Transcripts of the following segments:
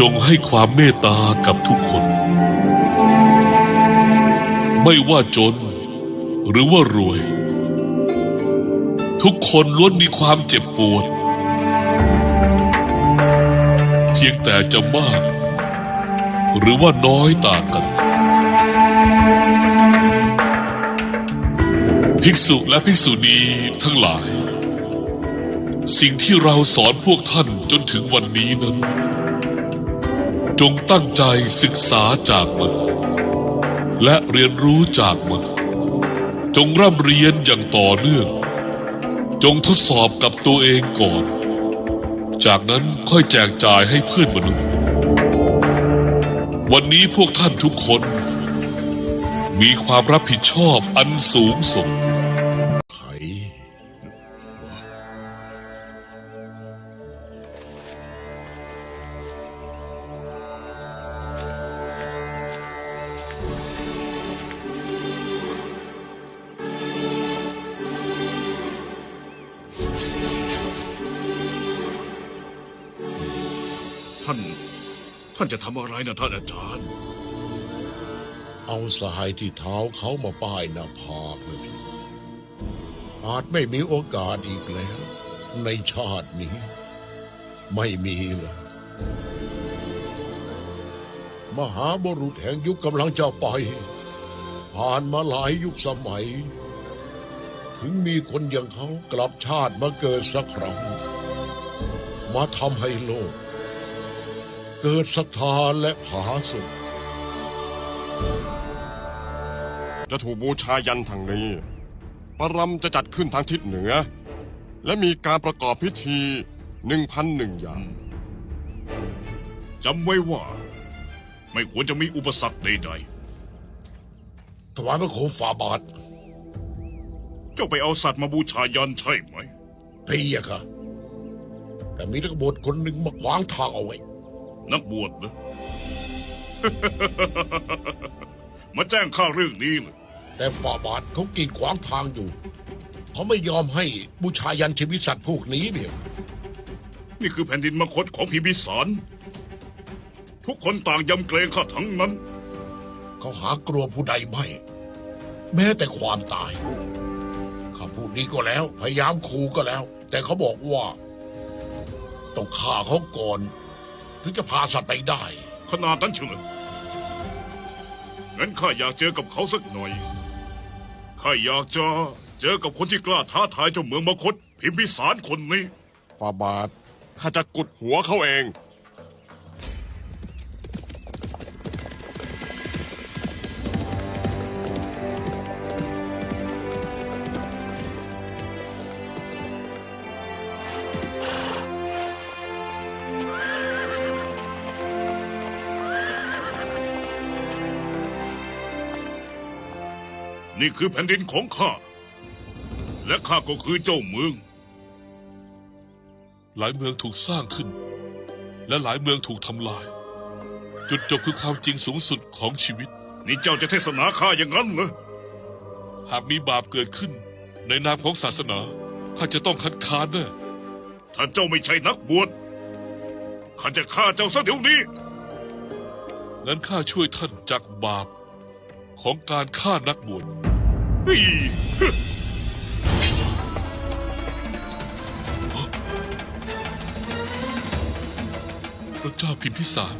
จงให้ความเมตตากับทุกคน ไม่ว่าจน หรือว่ารวย ทุกคนล้วนมีความเจ็บปวด เพียงแต่จะมาก หรือว่าน้อยต่างกัน ภิกษุและภิกษุณีทั้งหลาย สิ่งที่เราสอนพวกท่านจนถึงวันนี้นั้น จงตั้งใจศึกษาจากมัน และเรียนรู้จากมัน จงร่ำเรียนอย่างต่อเนื่อง จงทดสอบกับตัวเองก่อน จากนั้นค่อยแจกจ่ายให้เพื่อนมนุษย์ วันนี้พวกท่านทุกคน มีความรับผิดชอบอันสูงส่ง ท่านจะทำอะไรนะท่านอาจารย์ เอาสายที่เท้าเขามาป้ายหน้าผากนะสิ อาจไม่มีโอกาสอีกแล้ว ในชาตินี้ ไม่มีเลยมหาบุรุษแห่งยุคกำลังจะไป ผ่านมาหลายยุคสมัย ถึงมีคนอย่างเขากลับชาติมาเกิดสักครั้ง มาทำให้โลก เกิดศรัทธาและผาสุกจะถูกบูชายันทางนี้ ปรำจะจัดขึ้นทางทิศเหนือ และมีการประกอบพิธีหนึ่งพันหนึ่งอย่างจำไว้ว่า ไม่ควรจะมีอุปสรรคใดถวายพระโคมฝ่าบาทๆเจ้าไปเอาสัตว์มาบูชายันใช่ไหม พี่อะค่ะแต่มีนักบวชคนหนึ่งมาขวางทางเอาไว้ นักบวชนะ มาแจ้งข้าเรื่องนี้เลยแต่ฝ่าบาทเขากีดขวางทางอยู่ เขาไม่ยอมให้บูชายันชีวิตสัตว์พวกนี้เนี่ยนี่คือแผ่นดินมคตของพิมพิสาร ทุกคนต่างยำเกรงข้าทั้งนั้น เขาหากลัวผู้ใดไม่ แม้แต่ความตายข้าพูดนี้ก็แล้ว พยายามขู่ก็แล้ว แต่เขาบอกว่า ต้องฆ่าเขาก่อน ถึงจะพาสัตว์ไปได้ ขนาดนั้นเชียวเหรองั้นข้าอยากเจอกับเขาสักหน่อย ข้าอยากจะเจอกับคนที่กล้าท้าทายเจ้าเมืองมคต พิมพิสารคนนี้ฝ่าบาทข้าจะกุดหัวเขาเอง นี่คือแผ่นดินของข้า และข้าก็คือเจ้าเมือง หลายเมืองถูกสร้างขึ้น และหลายเมืองถูกทำลาย จุดจบคือความจริงสูงสุดของชีวิต นี่เจ้าจะเทศนาข้าอย่างนั้นเหรอ หากมีบาปเกิดขึ้น ในนามของศาสนาข้าจะต้องคัดค้านแน่ถ้าเจ้าไม่ใช่นักบวชข้าจะฆ่าเจ้าซะเดี๋ยวนี้ งั้นข้าช่วยท่านจากบาปของการฆ่านักบวชเฮ้ย พระเจ้าพิมพิสาร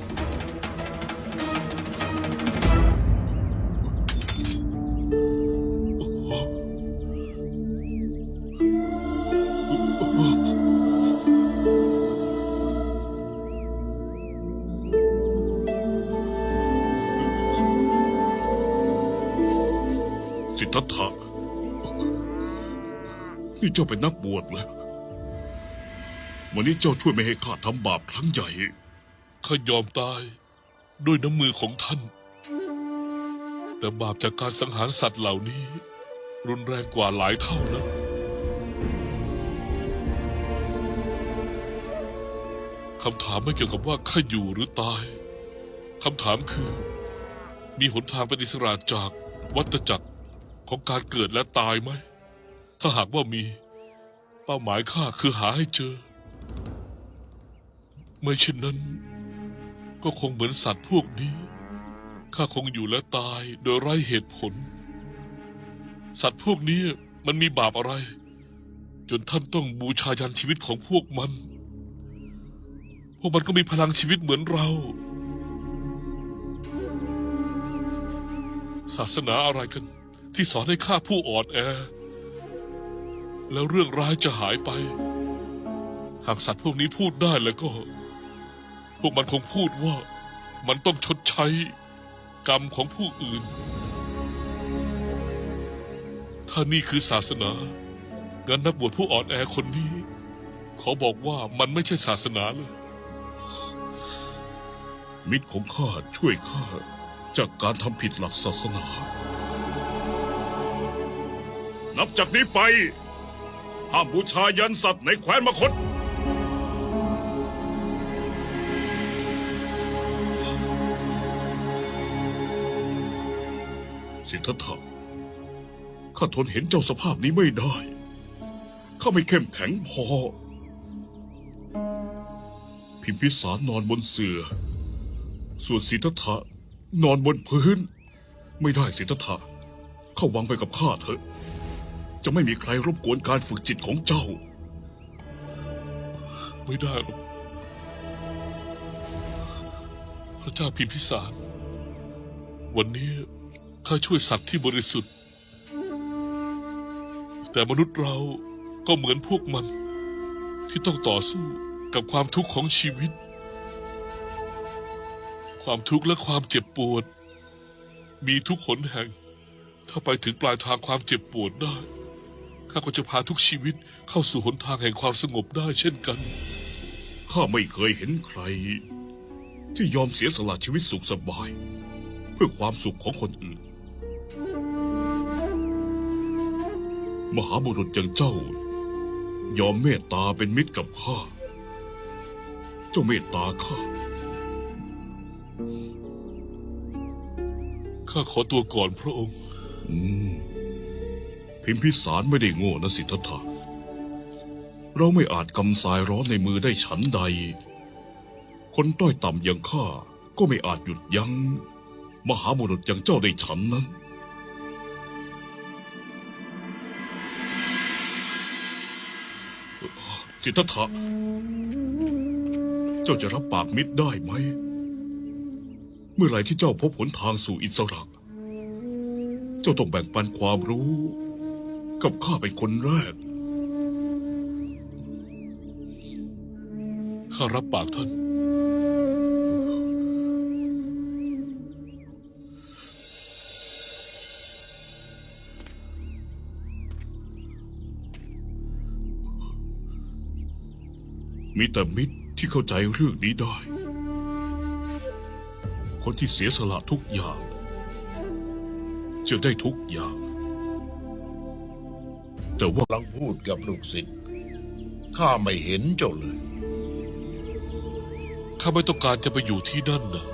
ทธัตถะนี่เจ้าเป็นนักบวชเหรอวันนี้เจ้าช่วยไม่ให้ข้าทำบาปครั้งใหญ่ ข้ายอมตายด้วยน้ำมือของท่าน แต่บาปจากการสังหารสัตว์เหล่านี้ รุนแรงกว่าหลายเท่านะคำถามไม่เกี่ยวกับว่าข้าอยู่หรือตาย คำถามคือ มีหนทางป็นอิสระจากวัฏจักร ของการเกิดและตายไหม ถ้าหากว่ามี เป้าหมายข้าคือหาให้เจอ ไม่เช่นนั้น ก็คงเหมือนสัตว์พวกนี้ ข้าคงอยู่และตายโดยไร้เหตุผล สัตว์พวกนี้มันมีบาปอะไร จนท่านต้องบูชายันชีวิตของพวกมัน พวกมันก็มีพลังชีวิตเหมือนเราศาสนาอะไรกัน ที่สอนให้ฆ่าผู้อ่อนแอ แล้วเรื่องร้ายจะหายไป หากสัตว์พวกนี้พูดได้แล้วก็ พวกมันคงพูดว่า มันต้องชดใช้ กรรมของผู้อื่น ถ้านี่คือศาสนางั้นนักบวชผู้อ่อนแอคนนี้ ขอบอกว่ามันไม่ใช่ศาสนาเลย มิตรของข้าช่วยข้าจากการทำผิดหลักศาสนา นับจากนี้ไป ห้ามบูชายันสัตว์ในแคว้นมคต สิทธัตถะข้าทนเห็นเจ้าสภาพนี้ไม่ได้ ข้าไม่เข้มแข็งพอ พิมพิสารนอนบนเสื่อ ส่วนสิทธัตถะนอนบนพื้น ไม่ได้สิทธัตถะเข้าวังไปกับข้าเถอะ จะไม่มีใครรบกวนการฝึกจิตของเจ้า ไม่ได้หรอกพระเจ้าพิมพิสาร วันนี้ข้าช่วยสัตว์ที่บริสุทธิ์ แต่มนุษย์เราก็เหมือนพวกมัน ที่ต้องต่อสู้กับความทุกข์ของชีวิต ความทุกข์และความเจ็บปวด มีทุกหนแห่ง ถ้าไปถึงปลายทางความเจ็บปวดได้ ข้าก็จะพาทุกชีวิตเข้าสู่หนทางแห่งความสงบได้เช่นกัน ข้าไม่เคยเห็นใคร ที่ยอมเสียสละชีวิตสุขสบาย เพื่อความสุขของคนอื่น มหาบุรุษอย่างเจ้า ยอมเมตตาเป็นมิตรกับข้า เจ้าเมตตาข้า ข้าขอตัวก่อนพระองค์ อืม พิมพิสารไม่ได้โง่นะสิทธัตถะเราไม่อาจกำสายร้อนในมือได้ฉันใด คนต้อยต่ำอย่างข้าก็ไม่อาจหยุดยัง้ง มหาบุรุษอย่างเจ้าได้ฉันนั้น สิทธัตถะเจ้าจะรับปากมิตรได้ไหม เมื่อไหร่ที่เจ้าพบหนทางสู่อิสระ เจ้าต้องแบ่งปันความรู้ กับข้าเป็นคนแรก ข้ารับปากท่าน มีแต่มิตรที่เข้าใจเรื่องนี้ได้ คนที่เสียสละทุกอย่าง จะได้ทุกอย่าง แต่ว่ากำลังพูดกับลูกศิษย์ข้าไม่เห็นเจ้าเลย ข้าไม่ต้องการจะไปอยู่ที่นั่นนะ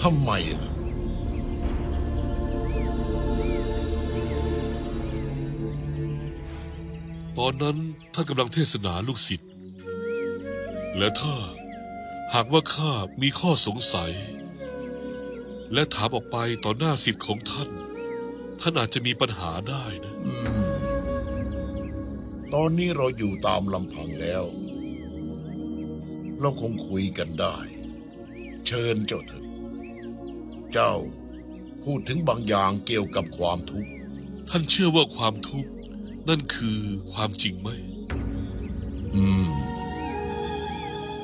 ทำไมล่ะ ตอนนั้นท่านกำลังเทศนาลูกศิษย์ และถ้าหากว่าข้ามีข้อสงสัย และถามออกไปต่อหน้าศิษย์ของท่าน ท่านอาจจะมีปัญหาได้นะ อืมตอนนี้เราอยู่ตามลำพังแล้ว เราคงคุยกันได้ เชิญเจ้าเถอะเจ้าพูดถึงบางอย่างเกี่ยวกับความทุกข์ ท่านเชื่อว่าความทุกข์นั่นคือความจริงไหม อืม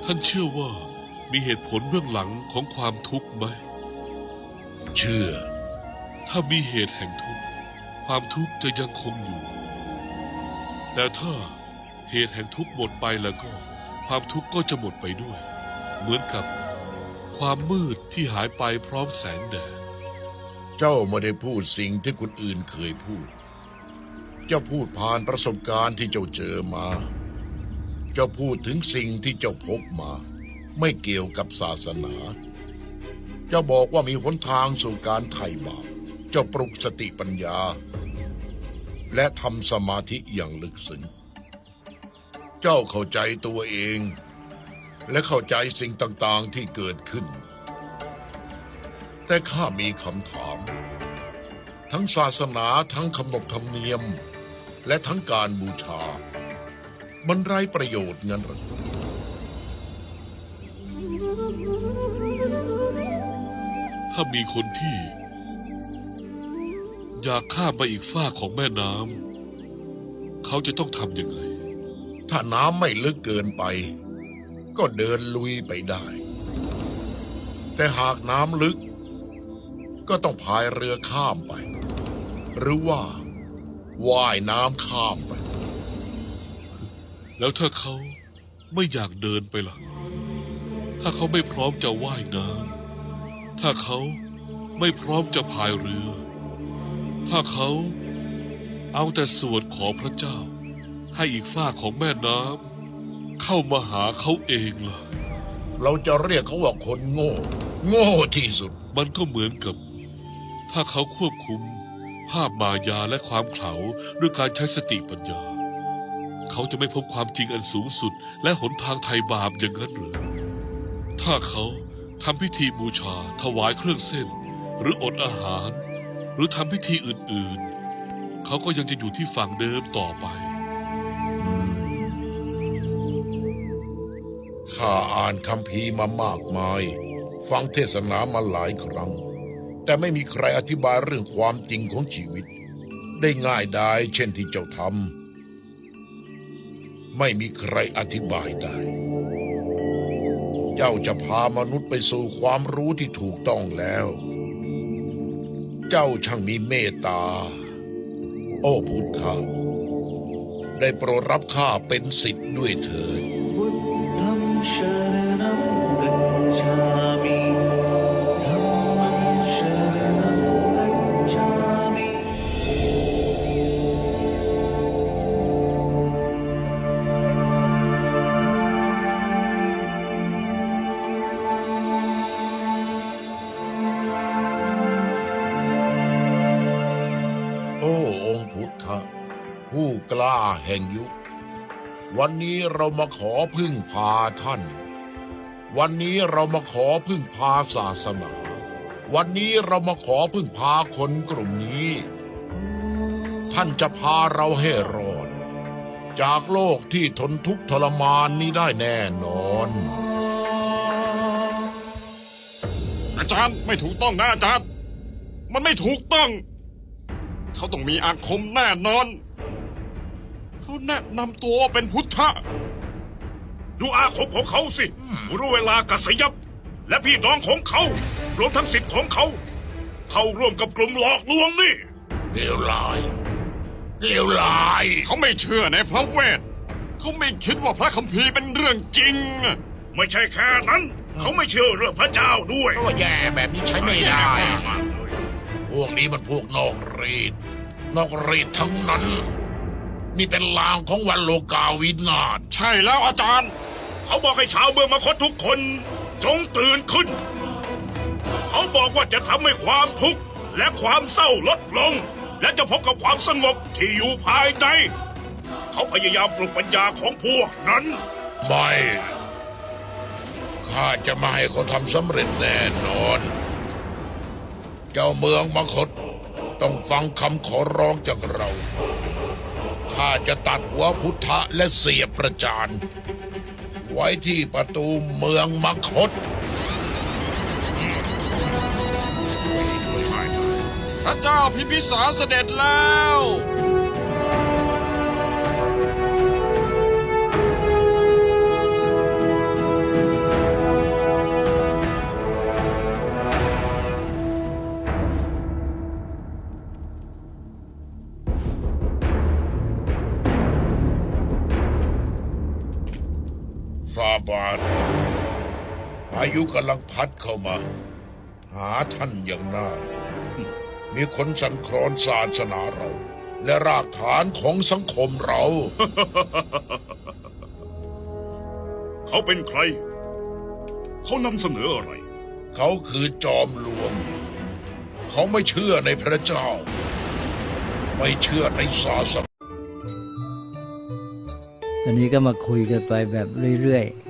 ท่านเชื่อว่ามีเหตุผลเบื้องหลังของความทุกข์ไหม เชื่อ ถ้ามีเหตุแห่งทุกข์ ความทุกข์จะยังคงอยู่ แต่ถ้าเหตุแห่งทุกข์หมดไปแล้วก็ ความทุกข์ก็จะหมดไปด้วย เหมือนกับความมืดที่หายไปพร้อมแสงแดด เจ้าไม่ได้พูดสิ่งที่คนอื่นเคยพูด เจ้าพูดผ่านประสบการณ์ที่เจ้าเจอมา เจ้าพูดถึงสิ่งที่เจ้าพบมา ไม่เกี่ยวกับศาสนา เจ้าบอกว่ามีหนทางสู่การไถ่บาป จ้าปลุกสติปัญญา และทำสมาธิอย่างลึกซึ้งเจ้าเข้าใจตัวเอง และเข้าใจสิ่งต่างๆที่เกิดขึ้น แต่ข้ามีคำถาม ทั้งศาสนาทั้งขนบธรรมเนียม และทั้งการบูชา มันไร้ประโยชน์งั้นหรือถ้ามีคนที่ อยากข้ามไปอีกฝ้ากของแม่น้ำเขาจะต้องทำยังไง ถ้าน้ำไม่ลึกเกินไป ก็เดินลุยไปได้ แต่หากน้ำลึก ก็ต้องพายเรือข้ามไป หรือว่าว่ายน้ำข้ามไป แล้วถ้าเขาไม่อยากเดินไปล่ะ ถ้าเขาไม่พร้อมจะว่ายน้ำถ้าเขาไม่พร้อมจะพายเรือ ถ้าเขาเอาแต่สวดขอพระเจ้า ให้อีกฝ้ากของแม่น้ำเข้ามาหาเขาเองล่ะ เราจะเรียกเขาว่าคนโง่ โง่ที่สุด มันก็เหมือนกับ ถ้าเขาควบคุมภาพมายาและความเขลาด้วยการใช้สติปัญญา เขาจะไม่พบความจริงอันสูงสุด และหนทางไถ่บาปอย่างนั้นหรือ ถ้าเขาทำพิธีบูชาถวายเครื่องเส้น หรืออดอาหาร หรือทำพิธีอื่นๆ เขาก็ยังจะอยู่ที่ฝั่งเดิมต่อไปข้าอ่านคำพีมามากมาย ฟังเทศนามาหลายครั้ง แต่ไม่มีใครอธิบายเรื่องความจริงของชีวิต ได้ง่ายดายเช่นที่เจ้าทำไม่มีใครอธิบายได้ เจ้าจะพามนุษย์ไปสู่ความรู้ที่ถูกต้องแล้ว เจ้าช่างมีเมตตา โอ้พุทธะได้โปรดรับข้าเป็นสิทธิ์ด้วยเถิด พุทธังชรนังกัจฉา แห่งยุค วันนี้เรามาขอพึ่งพาท่าน วันนี้เรามาขอพึ่งพาศาสนา วันนี้เรามาขอพึ่งพาคนกลุ่มนี้ ท่านจะพาเราให้รอด จากโลกที่ทนทุกข์ทรมานนี้ได้แน่นอนอาจารย์ไม่ถูกต้องนะอาจารย์ มันไม่ถูกต้อง เขาต้องมีอาคมแน่นอน เขาแนะนำตัวว่าเป็นพุทธะ ดูอาคมของเขาสิ รู้เวลากัสยับ และพี่น้องของเขา รวมทั้งสิทธิ์ของเขา เข้าร่วมกับกลุ่มหลอกลวงนี่เลวร้ายเลวร้าย เขาไม่เชื่อในพระเวท เขาไม่คิดว่าพระคัมภีร์เป็นเรื่องจริง ไม่ใช่แค่นั้น เขาไม่เชื่อเรื่องพระเจ้าด้วย ก็แย่แบบนี้ใช้ไม่ได้มากเลยพวกนี้มันพวกนอกรีดนอกรีดทั้งนั้น นี่เป็นลางของวันโลกาวินาศใช่แล้วอาจารย์ เขาบอกให้ชาวเมืองมาคตทุกคน จงตื่นขึ้น เขาบอกว่าจะทำให้ความทุกข์และความเศร้าลดลง และจะพบกับความสงบที่อยู่ภายใน เขาพยายามปลุกปัญญาของพวกนั้น ไม่ข้าจะไม่ให้เขาทำสำเร็จแน่นอน เจ้าเมืองมคตต้องฟังคำขอร้องจากเรา ข้าจะตัดหัวพุทธะและเสียประจาน ไว้ที่ประตูเมืองมคตพระเจ้าพิพิสารเสด็จแล้ว ยุกำลังพัดเข้ามา หาท่านอย่างน่ามีคนสั่นคลอนศาสนาเรา และรากฐานของสังคมเรา เขาเป็นใคร เขานำเสนออะไร เขาคือจอมลวง เขาไม่เชื่อในพระเจ้า ไม่เชื่อในศาสนาตอนนี้ก็มาคุยกันไปแบบเรื่อยๆ